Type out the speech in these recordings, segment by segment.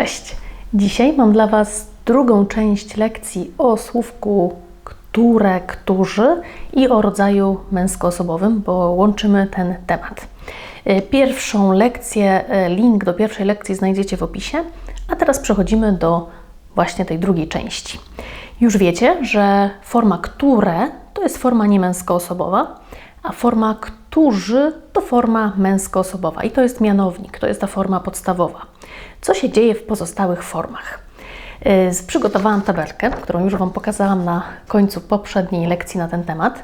Cześć! Dzisiaj mam dla Was drugą część lekcji o słówku które, którzy i o rodzaju męskoosobowym, bo łączymy ten temat. Y, Pierwszą lekcję, y, link do pierwszej lekcji znajdziecie w opisie, a teraz przechodzimy do właśnie tej drugiej części. Już wiecie, że forma które to jest forma niemęskoosobowa, a forma którzy to forma męskoosobowa i to jest mianownik, to jest ta forma podstawowa. Co się dzieje w pozostałych formach? Yy, Przygotowałam tabelkę, którą już Wam pokazałam na końcu poprzedniej lekcji na ten temat.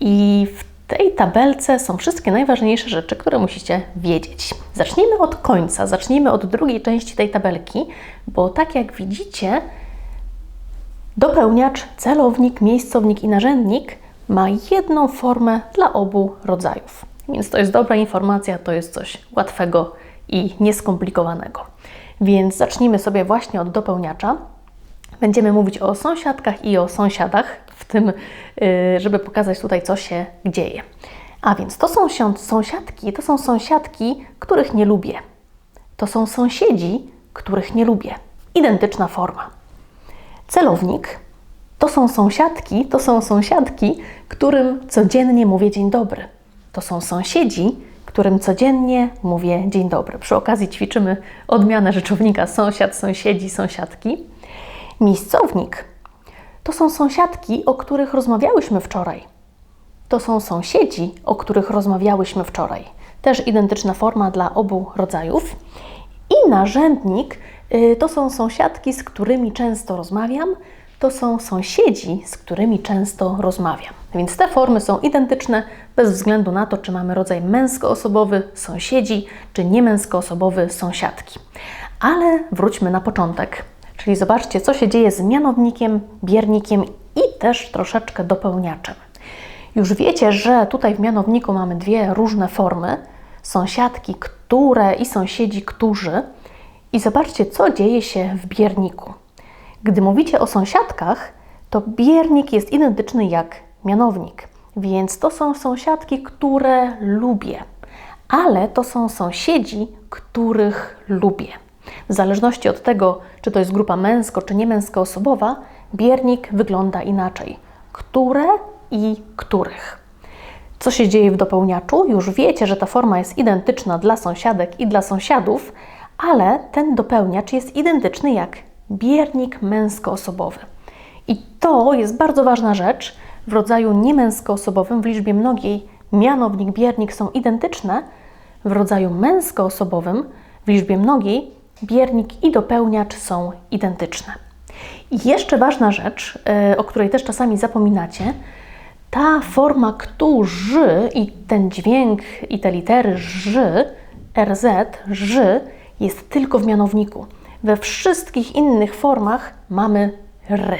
I w tej tabelce są wszystkie najważniejsze rzeczy, które musicie wiedzieć. Zacznijmy od końca, zacznijmy od drugiej części tej tabelki, bo tak jak widzicie, dopełniacz, celownik, miejscownik i narzędnik ma jedną formę dla obu rodzajów. Więc to jest dobra informacja, to jest coś łatwego i nieskomplikowanego. Więc zacznijmy sobie właśnie od dopełniacza. Będziemy mówić o sąsiadkach i o sąsiadach, w tym, yy, żeby pokazać tutaj, co się dzieje. A więc to są sąsiadki, to są sąsiadki, których nie lubię. To są sąsiedzi, których nie lubię. Identyczna forma. Celownik to są sąsiadki, to są sąsiadki, którym codziennie mówię dzień dobry. To są sąsiedzi, którym codziennie mówię dzień dobry. Przy okazji ćwiczymy odmianę rzeczownika sąsiad, sąsiedzi, sąsiadki. Miejscownik to są sąsiadki, o których rozmawiałyśmy wczoraj. To są sąsiedzi, o których rozmawiałyśmy wczoraj. Też identyczna forma dla obu rodzajów. I narzędnik y, to są sąsiadki, z którymi często rozmawiam, to są sąsiedzi, z którymi często rozmawiam. Więc te formy są identyczne bez względu na to, czy mamy rodzaj męskoosobowy sąsiedzi, czy niemęskoosobowy sąsiadki. Ale wróćmy na początek. Czyli zobaczcie, co się dzieje z mianownikiem, biernikiem i też troszeczkę dopełniaczem. Już wiecie, że tutaj w mianowniku mamy dwie różne formy: sąsiadki, które i sąsiedzi, którzy. I zobaczcie, co dzieje się w bierniku. Gdy mówicie o sąsiadkach, to biernik jest identyczny jak mianownik, więc to są sąsiadki, które lubię, ale to są sąsiedzi, których lubię. W zależności od tego, czy to jest grupa męsko czy niemęskoosobowa, biernik wygląda inaczej. Które i których. Co się dzieje w dopełniaczu? Już wiecie, że ta forma jest identyczna dla sąsiadek i dla sąsiadów, ale ten dopełniacz jest identyczny jak biernik męskoosobowy. I to jest bardzo ważna rzecz. W rodzaju niemęskoosobowym w liczbie mnogiej mianownik, biernik są identyczne. W rodzaju męskoosobowym w liczbie mnogiej biernik i dopełniacz są identyczne. I jeszcze ważna rzecz, yy, o której też czasami zapominacie, ta forma którzy i ten dźwięk i te litery ży, rz, ży jest tylko w mianowniku. We wszystkich innych formach mamy ry.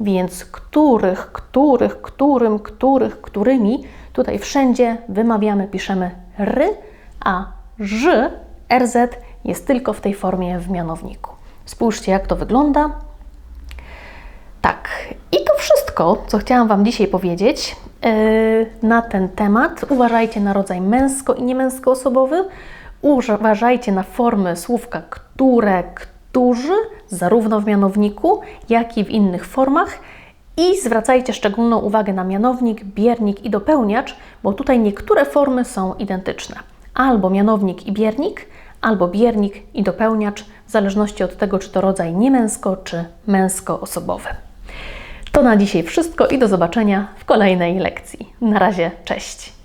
Więc których, których, którym, których, którymi, tutaj wszędzie wymawiamy, piszemy ry, a ż, rz jest tylko w tej formie w mianowniku. Spójrzcie, jak to wygląda. Tak, i to wszystko, co chciałam Wam dzisiaj powiedzieć yy, na ten temat. Uważajcie na rodzaj męsko i niemęskoosobowy. Uważajcie na formy słówka które, którzy, zarówno w mianowniku, jak i w innych formach. I zwracajcie szczególną uwagę na mianownik, biernik i dopełniacz, bo tutaj niektóre formy są identyczne. Albo mianownik i biernik, albo biernik i dopełniacz, w zależności od tego, czy to rodzaj niemęsko, czy męskoosobowy. To na dzisiaj wszystko i do zobaczenia w kolejnej lekcji. Na razie, cześć!